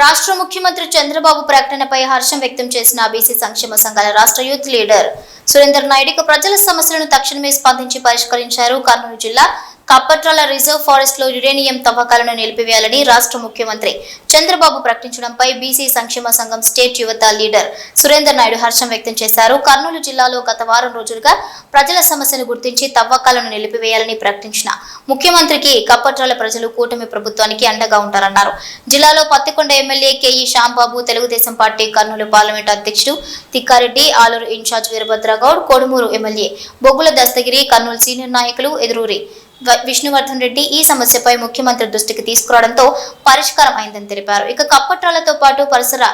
రాష్ట్ర ముఖ్యమంత్రి చంద్రబాబు ప్రకటనపై హర్షం వ్యక్తం చేసిన బీసీ సంక్షేమ సంఘాల రాష్ట్ర యూత్ లీడర్ సురేందర్ నాయుడుకు ప్రజల సమస్యలను తక్షణమే స్పందించి పరిష్కరించారు కర్నూలు జిల్లా కప్పట్రాల రిజర్వ్ ఫారెస్ట్లో యురేనియం తవ్వకాలను నిలిపివేయాలని రాష్ట్ర ముఖ్యమంత్రి చంద్రబాబు ప్రకటించడంపై బీసీ సంక్షేమ సంఘం స్టేట్ యువత లీడర్ సురేందర్ నాయుడు హర్షం వ్యక్తం చేశారు. కర్నూలు జిల్లాలో గత వారం రోజులుగా ప్రజల సమస్యను గుర్తించి తవ్వకాలను నిలిపివేయాలని ప్రకటించిన ముఖ్యమంత్రికి కప్పట్రాల ప్రజలు కూటమి ప్రభుత్వానికి అండగా ఉంటారన్నారు. జిల్లాలో Pattikonda MLA K E Shyambabu Telugu Desam party Kurnool parliament అధ్యక్షుడు Tikkareddy Aluru in-charge Veerabhadra Goud Kodumuru MLA Boggula Dastagiri Kurnool senior నాయకులు ఎదురూరి విష్ణువర్ధన్ రెడ్డి ఈ సమస్యపై ముఖ్యమంత్రి దృష్టికి తీసుకురావడంతో పరిష్కారం అయిందని తెలిపారు. ఇక కప్పట్రాలతో పాటు పరిసర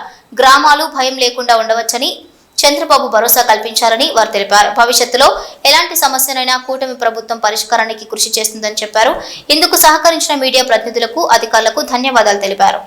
గ్రామాలు భయం లేకుండా ఉండవచ్చని చంద్రబాబు భరోసా కల్పించారని వారు తెలిపారు. భవిష్యత్తులో ఎలాంటి సమస్యనైనా కూటమి ప్రభుత్వం పరిష్కారానికి కృషి చేస్తుందని చెప్పారు. ఇందుకు సహకరించిన మీడియా ప్రతినిధులకు అధికారులకు ధన్యవాదాలు తెలిపారు.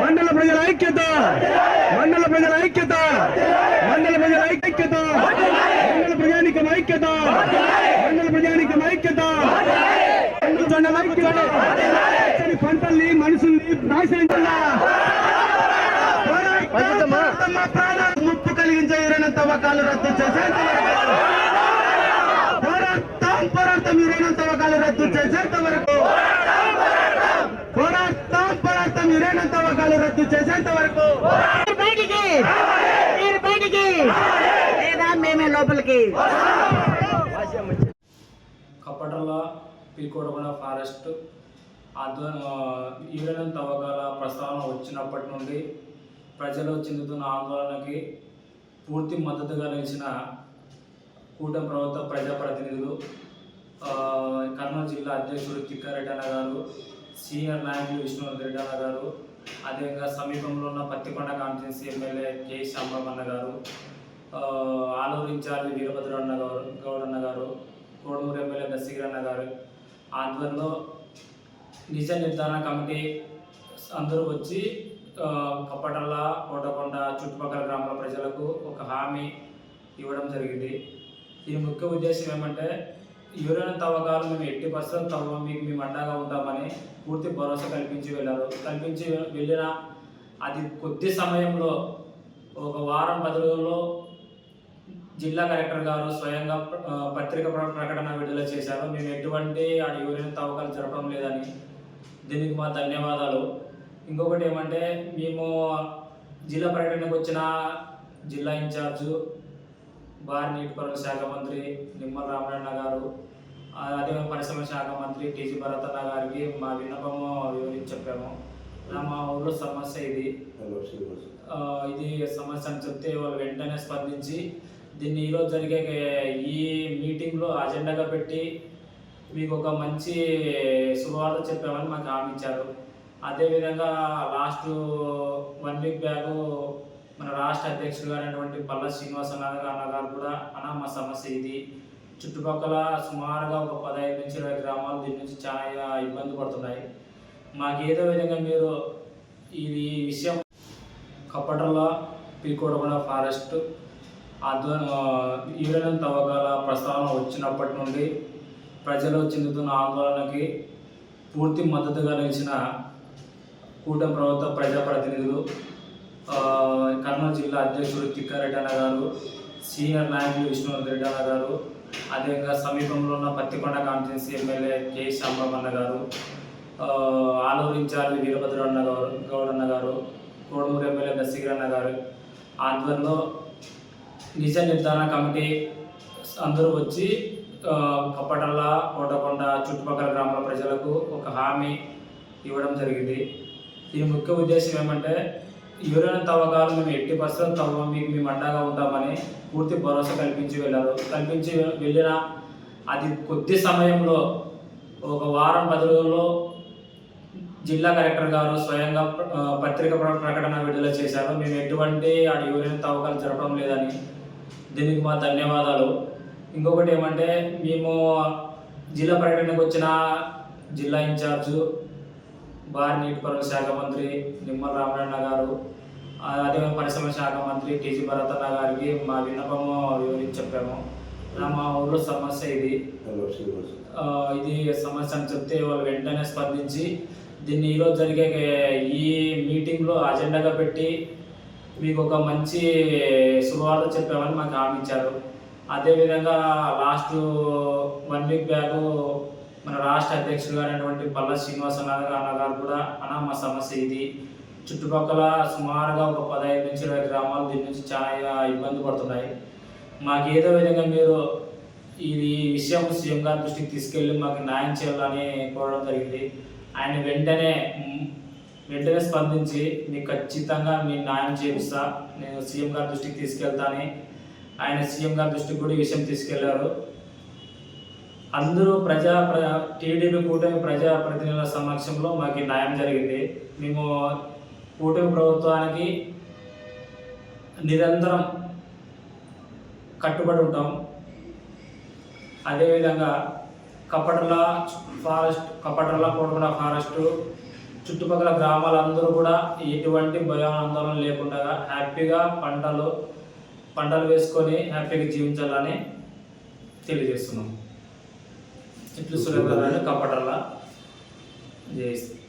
మండల ప్రజల ఐక్యత! మండల ప్రజల ఐక్యత! మండల ప్రజల ఐక్యత! మండల ప్రజానికం ఐక్యత! మండల ప్రజానికం ఐక్యత! పంటల్ని మనుషుల్ని నాశనం ముప్పు కలిగించే ఇరణ తవ్వకాలు రద్దు చేసేంత వరకు పోరాటం పోరాటం ఇరణ తవ్వకాలు రద్దు చేసేంత వరకు పోరాటం! పోరాటం ఇరేనంత వర్గాలు రద్దు చేసేంత వరకు. బయటికి! మీరు బయటికి! లేదా మేమే లోపలికి! కప్పటల్ల పీకోడగూడ ఫారెస్ట్ ఈవెనం తవ్వకాల ప్రస్తావన వచ్చినప్పటి నుండి ప్రజలు చెందుతున్న ఆందోళనకి పూర్తి మద్దతుగా నిలిచిన కూటమి ప్రభుత్వ ప్రజాప్రతినిధులు ఆ, కర్నూలు జిల్లా అధ్యక్షుడు తిక్కారెడ్డి అన్న గారు సీనియర్ నాయకులు విష్ణువర్ధన్ రెడ్డి గారు అదేవిధంగా సమీపంలో ఉన్న Pattikonda constituency MLA K Shyambabu గారు ఆలూరు ఇన్ఛార్జి వీరభద్ర అన్న గారు గౌడ్ అన్న గారు కోడూరు ఎమ్మెల్యే దశగిరి అన్న గారు ఆధ్వర్యంలో నిజ నిర్ధారణ కమిటీ అందరూ వచ్చి ఆ, కప్పటల్ల కోటకొండ చుట్టుపక్కల గ్రామాల ప్రజలకు ఒక హామీ ఇవ్వడం జరిగింది. దీని ముఖ్య ఉద్దేశం ఏమంటే ఎవరైనా తవ్వకాలు మేము ఎట్టి పరిస్థితులు తవ్వ మీకు మేము అండగా ఉంటామని పూర్తి భరోసా కల్పించి వెళ్ళారు. కల్పించి వెళ్ళిన అది కొద్ది సమయంలో ఒక వారం పది రోజుల్లో జిల్లా కలెక్టర్ గారు స్వయంగా పత్రిక ప్రకటన విడుదల చేశారు. మేము ఎటువంటి ఆ యూరియన్ తవ్వకాలు జరపడం లేదని దీనికి మా ధన్యవాదాలు. ఇంకొకటి ఏమంటే మేము జిల్లా పర్యటనకు వచ్చిన జిల్లా ఇన్ఛార్జు భారీ నీటిపారుదల శాఖ మంత్రి నిమ్మల రామಣ್ణ గారు అదే పరిశ్రమ శాఖ మంత్రి టీజీ భరతన్న గారికి మా విన్నపము వివరించి చెప్పాము. మా ఊళ్ళో సమస్య ఇది. ఇది సమస్య అని చెప్తే వాళ్ళు వెంటనే స్పందించి దీన్ని ఈరోజు జరిగే ఈ మీటింగ్లో అజెండాగా పెట్టి మీకు ఒక మంచి శుభవార్త చెప్పామని మాకు హామీ ఇచ్చారు. అదేవిధంగా లాస్ట్ వన్ వీక్ బ్యాక్ మన రాష్ట్ర అధ్యక్షుడు అయినటువంటి పల్ల శ్రీనివాస అన్న అన్న గారు కూడా అన్న మా సమస్య ఇది. చుట్టుపక్కల సుమారుగా ఒక పదహైదు నుంచి ఇరవై గ్రామాలు దీని నుంచి చాలా ఇబ్బంది పడుతున్నాయి. మాకు ఏదో విధంగా మీరు ఇది విషయం కప్పటల్లో పీకోడగూడ ఫారెస్ట్ ఆధ్వర్యం యూరియన్ తవ్వకాల ప్రస్తావన వచ్చినప్పటి నుండి ప్రజలు చెందుతున్న ఆందోళనకి పూర్తి మద్దతుగా నిలిచిన కూటమి ప్రభుత్వ ప్రజాప్రతినిధులు కర్నూలు జిల్లా అధ్యక్షుడు తిక్కారెడ్డి అన్న గారు సీనియర్ నాయకులు విష్ణువర్ధన్ రెడ్డి అన్న గారు అదేవిధంగా సమీపంలో ఉన్న Pattikonda conference MLA K Shyambabu గారు ఆలూరు ఇన్ఛార్జ్ వీరభద్ర అన్న గారు గౌడ్ అన్న గారు కోడూరు ఎమ్మెల్యే దశగిరి అన్న గారు ఆధ్వర్యంలో నిజ నిర్ధారణ కమిటీ అందరూ వచ్చి కప్పటల్ల కోటకొండ చుట్టుపక్కల గ్రామాల ప్రజలకు ఒక హామీ ఇవ్వడం జరిగింది. దీని ముఖ్య ఉద్దేశం ఏమంటే ఎవరైనా తవ్వకాలు మేము ఎట్టి పరిస్థితులు తవ్వ మీకు మేము అండగా ఉంటామని పూర్తి భరోసా కల్పించి వెళ్ళారు. కల్పించి వెళ్ళిన అది కొద్ది సమయంలో ఒక వారం పది రోజుల్లో జిల్లా కలెక్టర్ గారు స్వయంగా పత్రిక ప్రకటన విడుదల చేశారు. మేము ఎటువంటి ఆ ఎవరైనా తవ్వకాలు జరపడం లేదని దీనికి మా ధన్యవాదాలు. ఇంకొకటి ఏమంటే మేము జిల్లా పర్యటనకు వచ్చిన జిల్లా ఇన్ఛార్జు భారీ నీటిపారుదల శాఖ మంత్రి నిమ్మల రామಣ್ణ గారు అదే పరిశ్రమ శాఖ మంత్రి టీజీ భరతన్న గారికి మా విన్నపము వివరించి చెప్పాము మా ఊళ్ళో సమస్య ఇది. ఇది సమస్య అని చెప్తే వాళ్ళు వెంటనే స్పందించి దీన్ని ఈరోజు జరిగే ఈ మీటింగ్లో అజెండాగా పెట్టి మీకు ఒక మంచి శుభవార్త చెప్పామని మాకు హామీ ఇచ్చారు. అదేవిధంగా లాస్ట్ వన్ వీక్ బ్యాక్ మన రాష్ట్ర అధ్యక్షుడు అయినటువంటి పల్ల శ్రీనివాస అన్న గారు కూడా అన్న మా సమస్య ఇది. చుట్టుపక్కల సుమారుగా ఒక పదహైదు నుంచి ఇరవై గ్రామాలు దీని నుంచి చాలా ఇబ్బంది పడుతున్నాయి. మాకు ఏదో విధంగా మీరు ఇది ఈ విషయం సీఎం గారి దృష్టికి తీసుకెళ్ళి మాకు న్యాయం చేయాలని కోరడం జరిగింది. ఆయన వెంటనే వెంటనే స్పందించి మీకు ఖచ్చితంగా మీ న్యాయం చేపిస్తా నేను సీఎం గారి దృష్టికి తీసుకెళ్తాని. ఆయన సీఎం గారి దృష్టికి కూడా ఈ విషయం తీసుకెళ్ళారు. అందరూ ప్రజా ప్ర టీడీపీ కూటమి ప్రజా ప్రతినిధుల సమక్షంలో మాకు న్యాయం జరిగింది. మేము కూటమి ప్రభుత్వానికి నిరంతరం కట్టుబడి ఉంటాం. అదేవిధంగా కపటల ఫారెస్ట్ కపటల కోటగడ ఫారెస్ట్ చుట్టుపక్కల గ్రామాలందరూ కూడా ఎటువంటి భయాందోళన లేకుండా హ్యాపీగా పంటలు పంటలు వేసుకొని హ్యాపీగా జీవించాలని తెలియజేస్తున్నాం. ఇట్లు సురేంద్ర కాపాడాలా? జై శ్రీ-